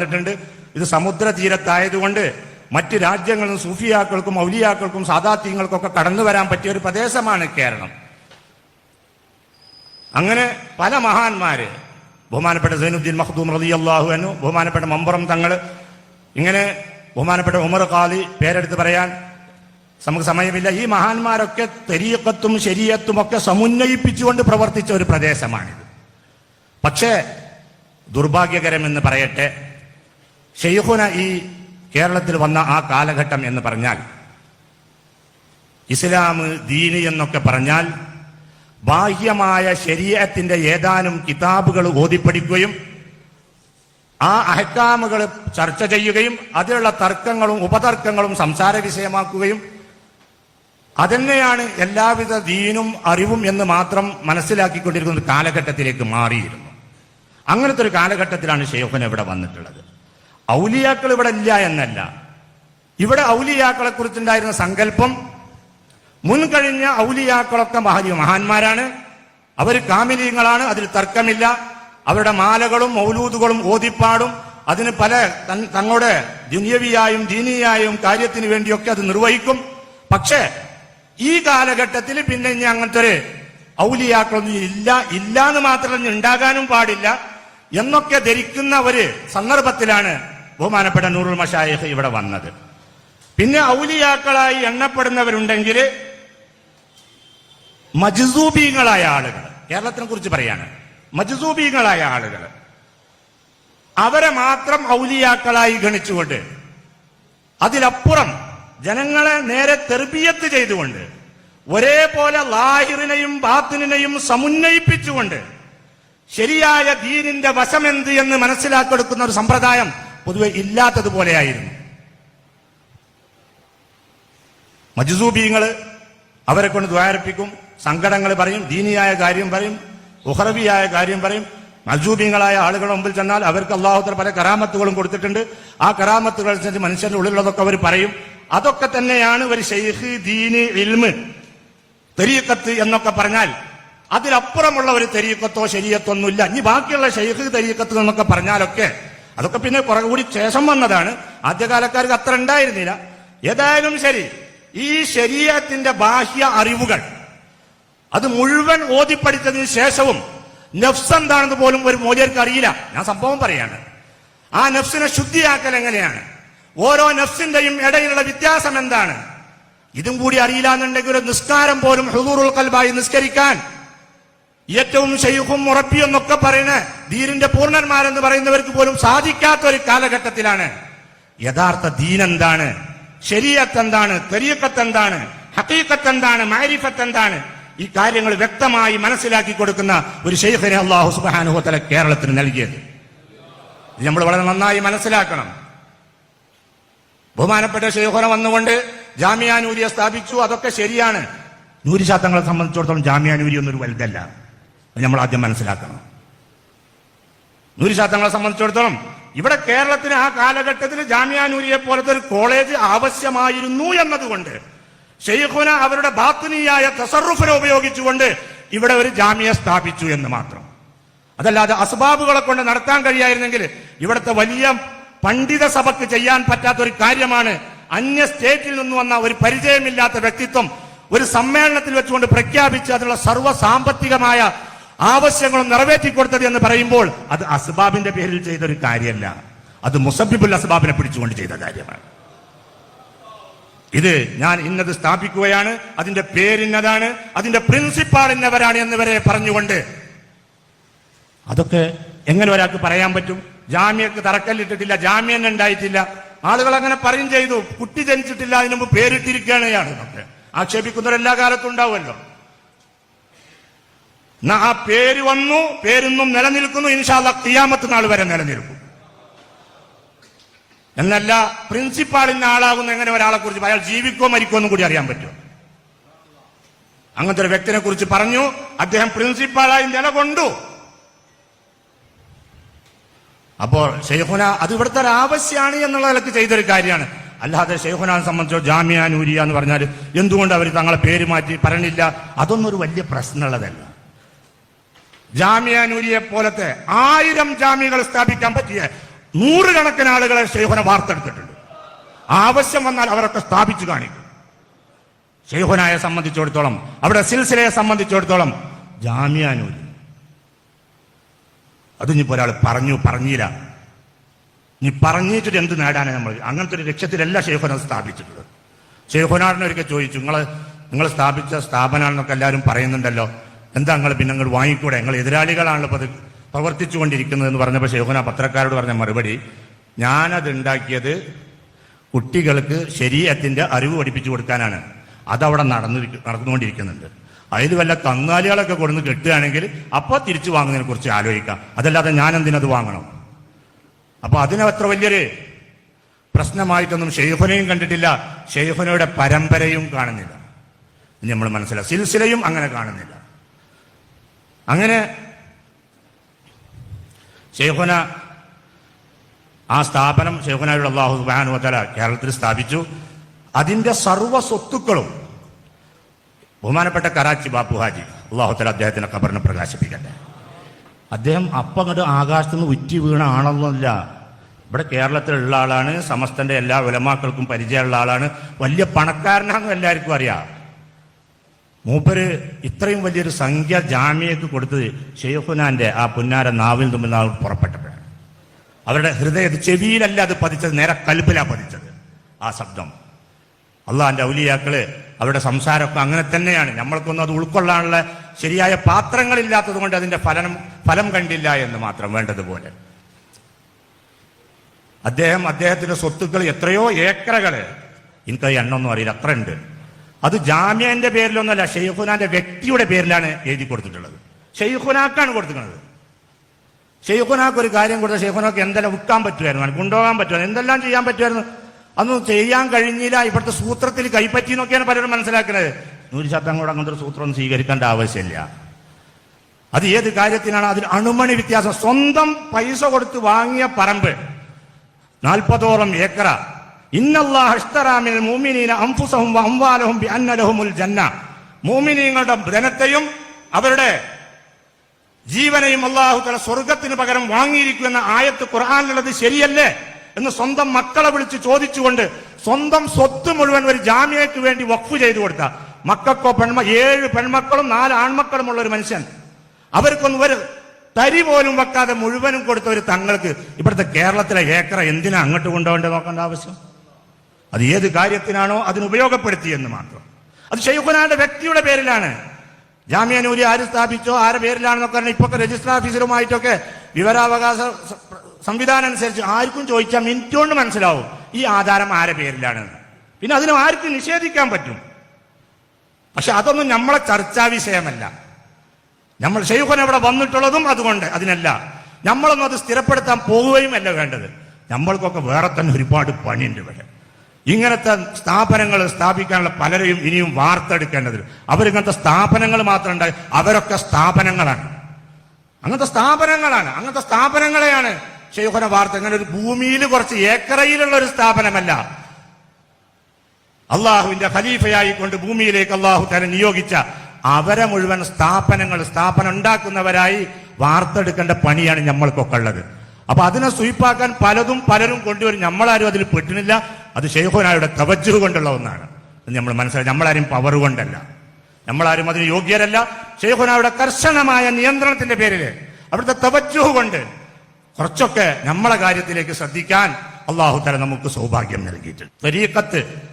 വന്നിട്ടുണ്ട്. ഇത് സമുദ്ര തീരത്തായതുകൊണ്ട് മറ്റ് രാജ്യങ്ങളും സൂഫിയാക്കൾക്കും ഔലിയാക്കൾക്കും സാദാത്യങ്ങൾക്കൊക്കെ കടന്നു വരാൻ പറ്റിയ ഒരു പ്രദേശമാണ് കേരളം. അങ്ങനെ പല മഹാന്മാര് ബഹുമാനപ്പെട്ട സൈനുദ്ദീൻ മഹദൂം റലി അള്ളാഹു അനു ബഹുമാനപ്പെട്ട മമ്പറം തങ്ങൾ ഇങ്ങനെ ബഹുമാനപ്പെട്ട ഉമർ ഖാലി പേരെടുത്ത് പറയാൻ നമുക്ക് സമയമില്ല. ഈ മഹാന്മാരൊക്കെ തെരീക്കത്തും ശരീരത്തും ഒക്കെ സമുന്നയിപ്പിച്ചുകൊണ്ട് പ്രവർത്തിച്ച ഒരു പ്രദേശമാണിത്. പക്ഷേ ദുർഭാഗ്യകരമെന്ന് പറയട്ടെ ഷെയ്ഖുന ഈ കേരളത്തിൽ വന്ന ആ കാലഘട്ടം എന്ന് പറഞ്ഞാൽ ഇസ്ലാം ദീന് എന്നൊക്കെ പറഞ്ഞാൽ ബാഹ്യമായ ശരീരത്തിന്റെ ഏതാനും കിതാബുകൾ ഓതിപ്പടിക്കുകയും ആ അഹക്കാമുകൾ ചർച്ച ചെയ്യുകയും അതിലുള്ള തർക്കങ്ങളും ഉപതർക്കങ്ങളും സംസാര വിഷയമാക്കുകയും അതന്നെയാണ് എല്ലാവിധ ദീനും അറിവും എന്ന് മാത്രം മനസ്സിലാക്കിക്കൊണ്ടിരിക്കുന്ന കാലഘട്ടത്തിലേക്ക് മാറിയിരുന്നു. അങ്ങനത്തെ ഒരു കാലഘട്ടത്തിലാണ് ഷെയ്ഖുൻ ഇവിടെ വന്നിട്ടുള്ളത്. ഔലിയാക്കൾ ഇവിടെ ഇല്ല എന്നല്ല. ഇവിടെ ഔലിയാക്കളെ കുറിച്ചുണ്ടായിരുന്ന സങ്കല്പം മുൻകഴിഞ്ഞ ഔലിയാക്കളൊക്കെ മഹാ മഹാന്മാരാണ്. അവർ കാമിലീങ്ങളാണ് അതിൽ തർക്കമില്ല. അവരുടെ മാലകളും മൗലൂദുകളും ഓതിപ്പാടും അതിന് പല തങ്ങളുടെ ദുനിയവിയായും ദീനിയായും കാര്യത്തിന് വേണ്ടിയൊക്കെ അത് നിർവഹിക്കും. പക്ഷേ ഈ കാലഘട്ടത്തിൽ പിന്നെ ഇനി അങ്ങനത്തെ ഒരു ഔലിയാക്കളൊന്നും ഇല്ല ഇല്ല എന്ന് മാത്രം ഉണ്ടാകാനും പാടില്ല എന്നൊക്കെ ധരിക്കുന്ന ഒരു സന്ദർഭത്തിലാണ് ബഹുമാനപ്പെട്ട നൂറുൽ മഷായഹ് ഇവിടെ വന്നത്. പിന്നെ ഔലിയാക്കളായി എണ്ണപ്പെടുന്നവരുണ്ടെങ്കിൽ മജ്സൂബീങ്ങളായ ആളുകൾ കേരളത്തിനെ കുറിച്ച് പറയാണ്. മജ്സൂബീങ്ങളായ ആളുകൾ. അവരെ മാത്രം ഔലിയാക്കളായി ഗണിച്ചുകൊണ്ട് അതിലപ്പുറം ജനങ്ങളെ നേരെ തെർബിയത്ത് ചെയ്തുകൊണ്ട് ഒരേപോലെ ലാഹിറിനെയും ബാത്തിനെയും സമുന്നയിപ്പിച്ചുകൊണ്ട് ശരിയായ ദീനിന്റെ വശമെന്ത് എന്ന് മനസ്സിലാക്കിയെടുക്കുന്ന ഒരു സമ്പ്രദായം പൊതുവെ ഇല്ലാത്തതുപോലെയായിരുന്നു. മജ്സൂബീങ്ങൾ അവരെ കൊണ്ട് ദ്വാരപ്പിക്കും സങ്കടങ്ങൾ പറയും ദീനിയായ കാര്യം പറയും ഉഹറബിയായ കാര്യം പറയും. മജൂബിങ്ങളായ ആളുകളുടെ മുമ്പിൽ ചെന്നാൽ അവർക്ക് അള്ളാഹുത്തർ പല കറാമത്തുകളും കൊടുത്തിട്ടുണ്ട്. ആ കറാമത്തുകൾ അനുസരിച്ച് മനുഷ്യന്റെ ഉള്ളിലുള്ളതൊക്കെ അവർ പറയും. അതൊക്കെ തന്നെയാണ് ഒരു ഷെയ്ഖ് ദീന് ഇൽമ് തെരീക്കത്ത് എന്നൊക്കെ പറഞ്ഞാൽ അതിലപ്പുറമുള്ള ഒരു തെരീക്കത്തോ ശരീരത്തൊന്നുമില്ല ഇനി ബാക്കിയുള്ള ഷെയ്ഖ് തെരീക്കത്ത് എന്നൊക്കെ പറഞ്ഞാലൊക്കെ അതൊക്കെ പിന്നെ കുറെ കൂടി ശേഷം വന്നതാണ്. ആദ്യകാലക്കാർക്ക് അത്ര ഉണ്ടായിരുന്നില്ല. ഏതായാലും ശരി ഈ ശരീരത്തിന്റെ ബാഹ്യ അറിവുകൾ അത് മുഴുവൻ ഓതിപ്പടിച്ചതിന് ശേഷവും നഫ്സ് എന്താണെന്ന് പോലും ഒരു മോചർക്ക് അറിയില്ല. ഞാൻ സംഭവം പറയാണ്. ആ നഫ്സിനെ ശുദ്ധിയാക്കൽ എങ്ങനെയാണ്? ഓരോ നഫ്സിന്റെയും ഇടയിലുള്ള വ്യത്യാസം എന്താണ്? ഇതും കൂടി അറിയില്ല എന്നുണ്ടെങ്കിൽ ഒരു നിസ്കാരം പോലും ഹുദൂറുൽ കൽബായി നിസ്കരിക്കാൻ ഏറ്റവും ഷെയ്ഖും മുറപ്പിയും എന്നൊക്കെ പറയുന്ന ദീനിന്റെ പൂർണന്മാരെന്ന് പറയുന്നവർക്ക് പോലും സാധിക്കാത്ത ഒരു കാലഘട്ടത്തിലാണ്. യഥാർത്ഥ ദീൻ എന്താണ് ശരീരത്ത് എന്താണ് തെരീക്കത്ത് എന്താണ് ഹക്കീക്കത്ത് എന്താണ് മാരിഫത്ത് എന്താണ് ഈ കാര്യങ്ങൾ വ്യക്തമായി മനസ്സിലാക്കി കൊടുക്കുന്ന ഒരു ഷെയ്ഖിനെ അള്ളാഹു സുബാനുഹോത്തല കേരളത്തിന് നൽകിയത്. നമ്മൾ വളരെ നന്നായി മനസ്സിലാക്കണം. ബഹുമാനപ്പെട്ട ഷെയ്ഖുന വന്നുകൊണ്ട് ജാമ്യാനൂരിയെ സ്ഥാപിച്ചു. അതൊക്കെ ശരിയാണ്. നൂരി ശാസ്ത്രങ്ങളെ സംബന്ധിച്ചിടത്തോളം ജാമ്യാനൂരി ഒന്നൊരു വലുതല്ല. നമ്മൾ ആദ്യം മനസ്സിലാക്കണം. നൂരി ശാസ്ത്രങ്ങളെ സംബന്ധിച്ചിടത്തോളം ഇവിടെ കേരളത്തിന് ആ കാലഘട്ടത്തിൽ ജാമ്യാനൂരിയെ പോലത്തെ ഒരു കോളേജ് ആവശ്യമായിരുന്നു എന്നതുകൊണ്ട് ഷെയ്ഖുന അവരുടെ ബാത്തുനിയായ തസറുഫിനെ ഉപയോഗിച്ചുകൊണ്ട് ഇവിടെ ഒരു ജാമ്യ സ്ഥാപിച്ചു എന്ന് മാത്രം. അതല്ലാതെ അസ്ബാബുകളെ കൊണ്ട് നടത്താൻ കഴിയായിരുന്നെങ്കിൽ ഇവിടുത്തെ വലിയ പണ്ഡിത സഭക്ക് ചെയ്യാൻ പറ്റാത്ത ഒരു കാര്യമാണ് അന്യ സ്റ്റേറ്റിൽ നിന്ന് വന്ന ഒരു പരിചയമില്ലാത്ത വ്യക്തിത്വം ഒരു സമ്മേളനത്തിൽ വെച്ചുകൊണ്ട് പ്രഖ്യാപിച്ച് അതിനുള്ള സർവ സാമ്പത്തികമായ ആവശ്യങ്ങളും നിറവേറ്റി കൊടുത്തത് എന്ന് പറയുമ്പോൾ അത് അസ്ബാബിന്റെ പേരിൽ ചെയ്ത ഒരു കാര്യമല്ല. അത് മുസബിബുൽ അസ്ബാബിനെ പിടിച്ചുകൊണ്ട് ചെയ്ത കാര്യമാണ്. ഇത് ഞാൻ ഇന്നത് സ്ഥാപിക്കുകയാണ് അതിന്റെ പേരിന്നതാണ് അതിന്റെ പ്രിൻസിപ്പാൾ ഇന്നവരാണ് എന്നിവരെ പറഞ്ഞുകൊണ്ട് അതൊക്കെ എങ്ങനെ ഒരാൾക്ക് പറയാൻ പറ്റും? ജാമ്യക്ക് തറക്കല്ലിട്ടിട്ടില്ല ജാമ്യം ഉണ്ടായിട്ടില്ല. ആളുകൾ അങ്ങനെ പറയും ചെയ്തു കുട്ടി ജനിച്ചിട്ടില്ല അതിനു മുമ്പ് പേരിട്ടിരിക്കുകയാണ് എല്ലാ കാലത്തും ഉണ്ടാവുമല്ലോ. ആ പേര് വന്നു പേരൊന്നും നിലനിൽക്കുന്നു. ഇൻഷാല്ല തിയാമത്ത് നാൾ വരെ നിലനിൽക്കും. എന്നല്ല പ്രിൻസിപ്പാളിന്റെ ആളാകുന്ന എങ്ങനെ ഒരാളെ കുറിച്ച് അയാൾ ജീവിക്കോ മരിക്കോ എന്നും കൂടി അറിയാൻ പറ്റും. അങ്ങനത്തെ ഒരു വ്യക്തിനെ കുറിച്ച് പറഞ്ഞു അദ്ദേഹം പ്രിൻസിപ്പാളായി നിലകൊണ്ടു. അപ്പോൾ ഷെയ്ഖുന അത് ഇവിടുത്തെ ഒരു ആവശ്യമാണ് എന്നുള്ള നിലയ്ക്ക് ചെയ്തൊരു കാര്യമാണ്. അല്ലാതെ ഷെയ്ഖുനാനെ സംബന്ധിച്ചോ ജാമ്യാനൂരിയ എന്ന് പറഞ്ഞാൽ എന്തുകൊണ്ട് അവർ തങ്ങളെ പേര് മാറ്റി പറഞ്ഞില്ല? അതൊന്നും ഒരു വലിയ പ്രശ്നമുള്ളതല്ല. ജാമ്യ നൂരിയെ പോലത്തെ ആയിരം ജാമ്യകൾ സ്ഥാപിക്കാൻ പറ്റിയ നൂറുകണക്കിന് ആളുകളെ ഷെയ്ഖുന വാർത്തെടുത്തിട്ടുണ്ട്. ആവശ്യം വന്നാൽ അവരൊക്കെ സ്ഥാപിച്ചു കാണിക്കും. ഷെയ്ഖുനായെ സംബന്ധിച്ചിടത്തോളം അവിടെ സിൽസിലയെ സംബന്ധിച്ചിടത്തോളം ജാമ്യാനൂരി. അത് ഇനിയിപ്പോ ഒരാൾ പറഞ്ഞു പറഞ്ഞില്ല. നീ പറഞ്ഞിട്ട് എന്ത് നേടാനാണ് നമ്മൾ? അങ്ങനത്തെ ഒരു ലക്ഷ്യത്തിലല്ല ഷെയ്ഖുന സ്ഥാപിച്ചിട്ടുള്ളത്. ഷെയ്ഖുനാറിനെ ഒരിക്കൽ ചോദിച്ചു നിങ്ങൾ നിങ്ങൾ സ്ഥാപിച്ച സ്ഥാപനമാണെന്നൊക്കെ എല്ലാവരും പറയുന്നുണ്ടല്ലോ. എന്താ നിങ്ങൾ പിന്നെ നിങ്ങൾ വാങ്ങിക്കൂടെ? നിങ്ങൾ എതിരാളികളാണല്ലോ അത് പ്രവർത്തിച്ചുകൊണ്ടിരിക്കുന്നത് എന്ന് പറഞ്ഞപ്പോൾ ഷെയ്ഖുന പത്രക്കാരോട് പറഞ്ഞ മറുപടി ഞാനത് ഉണ്ടാക്കിയത് കുട്ടികൾക്ക് ശരീരത്തിന്റെ അറിവ് പഠിപ്പിച്ചു കൊടുക്കാനാണ്. അതവിടെ നടന്നു നടന്നുകൊണ്ടിരിക്കുന്നുണ്ട്. അതിൽ വല്ല കന്നാലികളൊക്കെ കൊടുന്ന് കെട്ടുകയാണെങ്കിൽ അപ്പോൾ തിരിച്ചു വാങ്ങുന്നതിനെ കുറിച്ച് ആലോചിക്കാം. അതല്ലാതെ ഞാൻ എന്തിനത് വാങ്ങണം? അപ്പൊ അതിന് അത്ര വലിയൊരു പ്രശ്നമായിട്ടൊന്നും ഷെയ്ഫനെയും കണ്ടിട്ടില്ല. ഷെയ്ഫനയുടെ പരമ്പരയും കാണുന്നില്ല. നമ്മൾ മനസ്സിലാക്കാം സിൽസിലയും അങ്ങനെ കാണുന്നില്ല. അങ്ങനെ ഷെയ്ഖുന ആ സ്ഥാപനം ഷെയ്ഖുനായുള്ള അള്ളാഹു സുബാനുവല കേരളത്തിൽ സ്ഥാപിച്ചു. അതിന്റെ സർവ സ്വത്തുക്കളും ബഹുമാനപ്പെട്ട കറാച്ചി ബാപ്പു ഹാജി അള്ളാഹുത്തല അദ്ദേഹത്തിന്റെ ഖബറിനെ പ്രകാശിപ്പിക്കട്ടെ. അദ്ദേഹം അപ്പം അങ്ങോട്ട് ആകാശത്ത് നിന്ന് ഉറ്റി വീണ ആണെന്നല്ല ഇവിടെ കേരളത്തിലുള്ള ആളാണ് സമസ്തന്റെ എല്ലാ ഉലമാക്കൾക്കും പരിചയമുള്ള ആളാണ്. വലിയ പണക്കാരനാണെന്ന് എല്ലാവർക്കും അറിയാം. മൂപ്പര് ഇത്രയും വലിയൊരു സംഖ്യ ജാമ്യക്ക് കൊടുത്തത് ഷെയ്ഖുനാന്റെ ആ പുന്നാര നാവിൽ നിന്നും നാവിൽ പുറപ്പെട്ടപ്പോഴാണ് അവരുടെ ഹൃദയ ചെവിയിലല്ല അത് പതിച്ചത് നേരെ കൽപ്പിലാ പതിച്ചത് ആ ശബ്ദം. അള്ളാഹാന്റെ ഔലിയാക്കൾ അവരുടെ സംസാരമൊക്കെ അങ്ങനെ തന്നെയാണ്. നമ്മൾക്കൊന്നും അത് ഉൾക്കൊള്ളാനുള്ള ശരിയായ പാത്രങ്ങളില്ലാത്തത് കൊണ്ട് അതിന്റെ ഫലം ഫലം കണ്ടില്ല എന്ന് മാത്രം വേണ്ടതുപോലെ. അദ്ദേഹം അദ്ദേഹത്തിന്റെ സ്വത്തുക്കൾ എത്രയോ ഏക്കറകൾ. എനിക്കത് എണ്ണൊന്നും അറിയില്ല. അത്ര ഉണ്ട് അത് ജാമ്യന്റെ പേരിലൊന്നുമല്ല ഷെയ്ഖുനാന്റെ വ്യക്തിയുടെ പേരിലാണ് എഴുതി കൊടുത്തിട്ടുള്ളത്. ഷെയ്ഖുനാക്കാണ് കൊടുത്തിട്ടുള്ളത്. ഷെയ്ഖുനാക്ക് ഒരു കാര്യം കൊടുത്ത ഷെയ്ഖുനാക്ക് എന്തെല്ലാം വിൽക്കാൻ പറ്റുമായിരുന്നു കൊണ്ടുപോകാൻ പറ്റുമായിരുന്നു എന്തെല്ലാം ചെയ്യാൻ പറ്റുമായിരുന്നു? അതൊന്നും ചെയ്യാൻ കഴിഞ്ഞില്ല ഇവിടുത്തെ സൂത്രത്തിൽ കൈപ്പറ്റി എന്നൊക്കെയാണ് പലരും മനസ്സിലാക്കുന്നത്. നൂറ് ശതങ്ങളോട് അങ്ങനത്തെ ഒരു സൂത്രം സ്വീകരിക്കേണ്ട ആവശ്യമില്ല. അത് ഏത് കാര്യത്തിനാണ്? അതിൽ അണുമണി വ്യത്യാസം. സ്വന്തം പൈസ കൊടുത്ത് വാങ്ങിയ പറമ്പ് നാൽപ്പതോളം ഏക്കറ. മൂമിനീങ്ങളുടെ ധനത്തെയും അവരുടെ ജീവനെയും അള്ളാഹു തല സ്വർഗത്തിന് പകരം വാങ്ങിയിരിക്കുമെന്ന ആയത്ത് ഖുർആാനുള്ളത് ശരിയല്ലേ എന്ന് സ്വന്തം മക്കളെ വിളിച്ച് ചോദിച്ചുകൊണ്ട് സ്വന്തം സ്വത്ത് മുഴുവൻ ഒരു ജാമ്യയ്ക്ക് വേണ്ടി വഖഫ് ചെയ്തു കൊടുത്ത. മക്കൾക്കോ പെൺമ ഏഴ് പെൺമക്കളും നാല് ആൺമക്കളും ഉള്ള ഒരു മനുഷ്യൻ. അവർക്കൊന്നും ഒരു തരി പോലും വെക്കാതെ മുഴുവനും കൊടുത്ത ഒരു തങ്ങൾക്ക് ഇവിടുത്തെ കേരളത്തിലെ ഏക്കറ എന്തിനാ അങ്ങോട്ട് കൊണ്ടുപോകേണ്ടത് നോക്കേണ്ട ആവശ്യം? അത് ഏത് കാര്യത്തിനാണോ അതിന് ഉപയോഗപ്പെടുത്തിയെന്ന് മാത്രം. അത് ഷെയ്ഖുനാന്റെ വ്യക്തിയുടെ പേരിലാണ്. ജാമ്യാനൂരി ആര് സ്ഥാപിച്ചോ ആരുടെ പേരിലാണെന്നൊക്കെ പറഞ്ഞാൽ ഇപ്പൊ രജിസ്റ്റർ ഓഫീസറുമായിട്ടൊക്കെ വിവരാവകാശ സംവിധാനം അനുസരിച്ച് ആർക്കും ചോദിച്ചാൽ മിനിറ്റ് കൊണ്ട് മനസ്സിലാവും ഈ ആധാരം ആരെ പേരിലാണെന്ന്. പിന്നെ അതിന് ആർക്കും നിഷേധിക്കാൻ പറ്റും. പക്ഷെ അതൊന്നും നമ്മളെ ചർച്ചാ വിഷയമല്ല. നമ്മൾ ഷെയ്ഖുൻ അവിടെ വന്നിട്ടുള്ളതും അതുകൊണ്ട് അതിനല്ല. നമ്മളൊന്നും അത് സ്ഥിരപ്പെടുത്താൻ പോവുകയും അല്ല വേണ്ടത്. നമ്മൾക്കൊക്കെ വേറെ തന്നെ ഒരുപാട് പണിയുണ്ട് ഇവിടെ. ഇങ്ങനത്തെ സ്ഥാപനങ്ങൾ സ്ഥാപിക്കാനുള്ള പലരെയും ഇനിയും വാർത്തെടുക്കേണ്ടതുണ്ട് അവരിങ്ങനത്തെ സ്ഥാപനങ്ങൾ മാത്രം ഉണ്ടായി അവരൊക്കെ സ്ഥാപനങ്ങളാണ്. അങ്ങനത്തെ സ്ഥാപനങ്ങളാണ് അങ്ങനത്തെ സ്ഥാപനങ്ങളെയാണ് ശൈഖുന വാർത്ത. ഇങ്ങനെ ഒരു ഭൂമിയിൽ കുറച്ച് ഏക്കറയിലുള്ള ഒരു സ്ഥാപനമല്ല. അള്ളാഹുവിന്റെ ഖലീഫയായി കൊണ്ട് ഭൂമിയിലേക്ക് അള്ളാഹു തന്നെ നിയോഗിച്ച അവരെ മുഴുവൻ സ്ഥാപനങ്ങൾ സ്ഥാപനം ഉണ്ടാക്കുന്നവരായി വാർത്തെടുക്കേണ്ട പണിയാണ് നമ്മൾക്കൊക്കെ ഉള്ളത്. അപ്പൊ അതിനെ സ്വീപ്പാക്കാൻ പലതും പലരും കൊണ്ടുവരും. നമ്മളാരും അതിൽ പെട്ടിനില്ല അത് ഷെയ്ഖുനായുടെ തവജ്ജു കൊണ്ടുള്ള ഒന്നാണ്. അത് നമ്മൾ മനസ്സിലാക്കി നമ്മളാരും പവർ കൊണ്ടല്ല. നമ്മളാരും അതിന് യോഗ്യരല്ല. ഷെയ്ഖുനായുടെ കർശനമായ നിയന്ത്രണത്തിന്റെ പേരിൽ അവിടുത്തെ തവജ്ജു കൊണ്ട് കുറച്ചൊക്കെ നമ്മളെ കാര്യത്തിലേക്ക് ശ്രദ്ധിക്കാൻ അള്ളാഹു തല നമുക്ക് സൗഭാഗ്യം നൽകിയിട്ടുണ്ട്. തരീക്കത്ത്